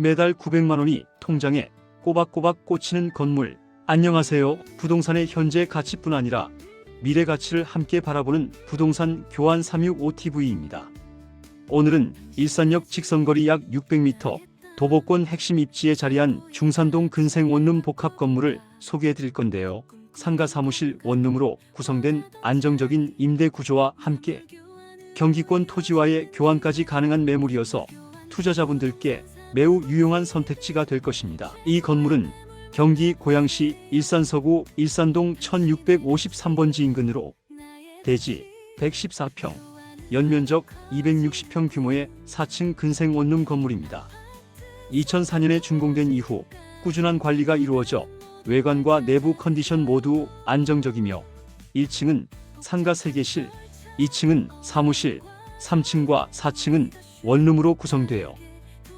매달 900만 원이 통장에 꼬박꼬박 꽂히는 건물. 안녕하세요. 부동산의 현재 가치뿐 아니라 미래 가치를 함께 바라보는 부동산 교환 365TV입니다. 오늘은 일산역 직선거리 약 600m 도보권 핵심 입지에 자리한 중산동 근생 원룸 복합 건물을 소개해 드릴 건데요. 상가 사무실 원룸으로 구성된 안정적인 임대 구조와 함께 경기권 토지와의 교환까지 가능한 매물이어서 투자자분들께 매우 유용한 선택지가 될 것입니다. 이 건물은 경기 고양시 일산서구 일산동 1653번지 인근으로 대지 114평, 연면적 260평 규모의 4층 근생 원룸 건물입니다. 2004년에 준공된 이후 꾸준한 관리가 이루어져 외관과 내부 컨디션 모두 안정적이며 1층은 상가 3개실, 2층은 사무실, 3층과 4층은 원룸으로 구성되어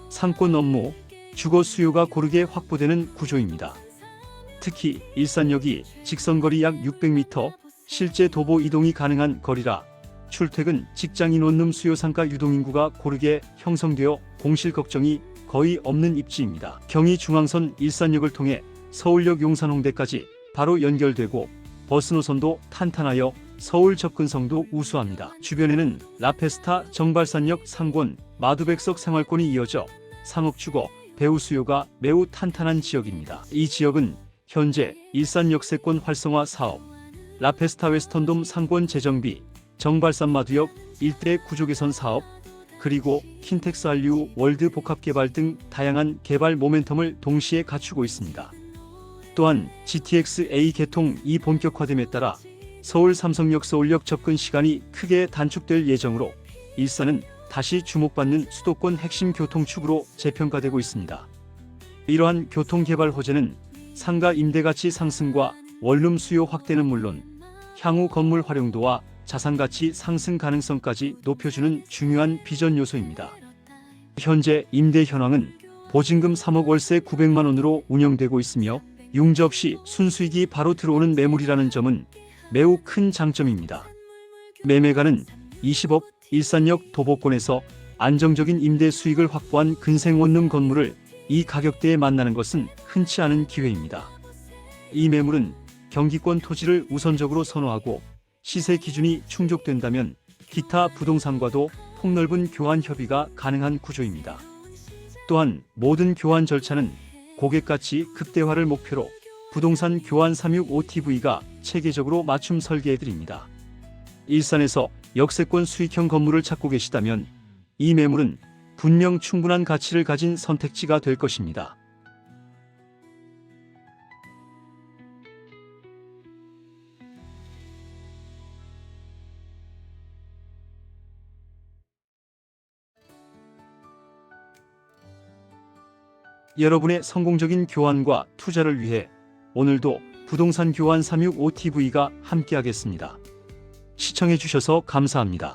상권 업무, 주거 수요가 고르게 확보되는 구조입니다. 특히 일산역이 직선거리 약 600m, 실제 도보 이동이 가능한 거리라 출퇴근 직장인 원룸 수요 상가 유동인구가 고르게 형성되어 공실 걱정이 거의 없는 입지입니다. 경의 중앙선 일산역을 통해 서울역 용산홍대까지 바로 연결되고 버스 노선도 탄탄하여 서울 접근성도 우수합니다. 주변에는 라페스타 정발산역 상권 마두백석 생활권이 이어져 상업주거 배우 수요가 매우 탄탄한 지역입니다. 이 지역은 현재 일산 역세권 활성화 사업, 라페스타 웨스턴돔 상권 재정비, 정발산 마두역 일대 구조 개선 사업, 그리고 킨텍스 한류 월드 복합 개발 등 다양한 개발 모멘텀을 동시에 갖추고 있습니다. 또한 GTX A 개통 이 본격화됨에 따라 서울 삼성역 서울역 접근 시간이 크게 단축될 예정으로 일산은 다시 주목받는 수도권 핵심 교통축으로 재평가되고 있습니다. 이러한 교통개발 호재는 상가 임대가치 상승과 원룸 수요 확대는 물론 향후 건물 활용도와 자산가치 상승 가능성까지 높여주는 중요한 비전 요소입니다. 현재 임대 현황은 보증금 3억 월세 900만 원으로 운영되고 있으며 융접 시 순수익이 바로 들어오는 매물이라는 점은 매우 큰 장점입니다. 매매가는 20억 일산역 도보권에서 안정적인 임대 수익을 확보한 근생 원룸 건물을 이 가격대에 만나는 것은 흔치 않은 기회입니다. 이 매물은 경기권 토지를 우선적으로 선호하고 시세 기준이 충족된다면 기타 부동산과도 폭넓은 교환 협의가 가능한 구조입니다. 또한 모든 교환 절차는 고객 가치 극대화를 목표로 부동산 교환 365TV가 체계적으로 맞춤 설계해 드립니다. 일산에서 역세권 수익형 건물을 찾고 계시다면 이 매물은 분명 충분한 가치를 가진 선택지가 될 것입니다. 여러분의 성공적인 교환과 투자를 위해 오늘도 부동산 교환 365TV가 함께하겠습니다. 시청해주셔서 감사합니다.